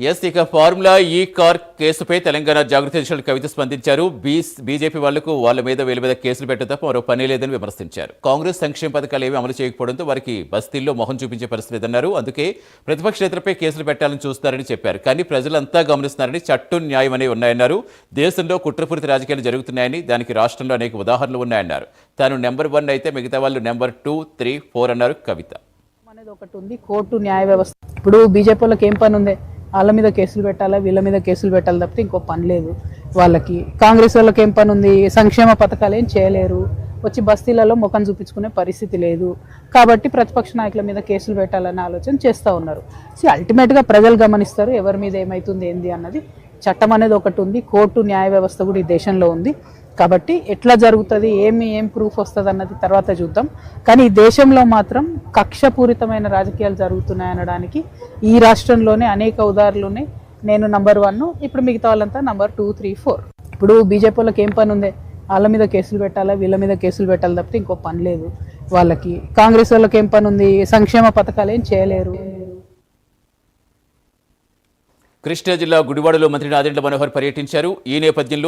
Yes ఇక formula ఈ car కేసుపై తెలంగాణ జాగృతి దిశలు కవిత స్పందించారు. బీస్ బీజేపీ వాళ్ళకు వాళ్ళ మీద వీళ్ళ మీద కేసులు పెట్టడం తప్ప మరో పని లేదని విమర్శించారు. కాంగ్రెస్ సంక్షేమ పథకాలు ఏమీ అమలు చేయకపోవడంతో వారికి బస్తీల్లో మొహం చూపించే పరిస్థితి లేదన్నారు. అందుకే ప్రతిపక్ష నేతలపై కేసులు పెట్టాలని చూస్తారని చెప్పారు. కానీ ప్రజలంతా గమనిస్తున్నారని చట్టం న్యాయం అనేవి ఉన్నాయన్నారు. దేశంలో కుట్రపూరిత రాజకీయాలు జరుగుతున్నాయని దానికి రాష్ట్రంలో అనేక ఉదాహరణలు ఉన్నాయన్నారు. తాను నెంబర్ వన్ అయితే మిగతా వాళ్ళు నెంబర్ టూ త్రీ ఫోర్ అన్నారు కవిత. అనేది ఒకటి ఉంది కోర్టు న్యాయ వ్యవస్థ. ఇప్పుడు బీజేపీ వాళ్ళకి ఏం పని ఉంది? వాళ్ళ మీద కేసులు పెట్టాలా? వీళ్ళ మీద కేసులు పెట్టాలి తప్పితే ఇంకో పని లేదు వాళ్ళకి. కాంగ్రెస్ వాళ్ళకి ఏం పని ఉంది? సంక్షేమ పథకాలు ఏం చేయలేరు. వచ్చి బస్తీలలో ముఖం చూపించుకునే పరిస్థితి లేదు. కాబట్టి ప్రతిపక్ష నాయకుల మీద కేసులు పెట్టాలనే ఆలోచన చేస్తూ ఉన్నారు. సో అల్టిమేట్గా ప్రజలు గమనిస్తారు ఎవరి మీద ఏమవుతుంది ఏంది అన్నది చట్టం అనేది ఒకటి ఉంది. కోర్టు న్యాయ వ్యవస్థ కూడా ఈ దేశంలో ఉంది. కాబట్టి ఎట్లా జరుగుతుంది ఏమి ఏం ప్రూఫ్ వస్తుంది అన్నది తర్వాత చూద్దాం. కానీ ఈ దేశంలో మాత్రం కక్షపూరితమైన రాజకీయాలు జరుగుతున్నాయి అనడానికి ఈ రాష్ట్రంలోనే అనేక ఉదాహరణలోనే ఉన్నాయి. నేను నంబర్ వన్ ఇప్పుడు మిగతా వాళ్ళంతా నంబర్ టూ త్రీ ఫోర్ ఇప్పుడు బీజేపీ వాళ్ళకి ఏం పని ఉంది? వాళ్ళ మీద కేసులు పెట్టాలా? వీళ్ళ మీద కేసులు పెట్టాలి తప్పితే ఇంకో పని లేదు వాళ్ళకి. కాంగ్రెస్ వాళ్ళకి ఏం పని ఉంది? సంక్షేమ పథకాలు ఏం చేయలేరు. కృష్ణా జిల్లా గుడివాడలో మంత్రి నాదెండ్ల మనోహర్ పర్యటించారు. ఈ నేపథ్యంలో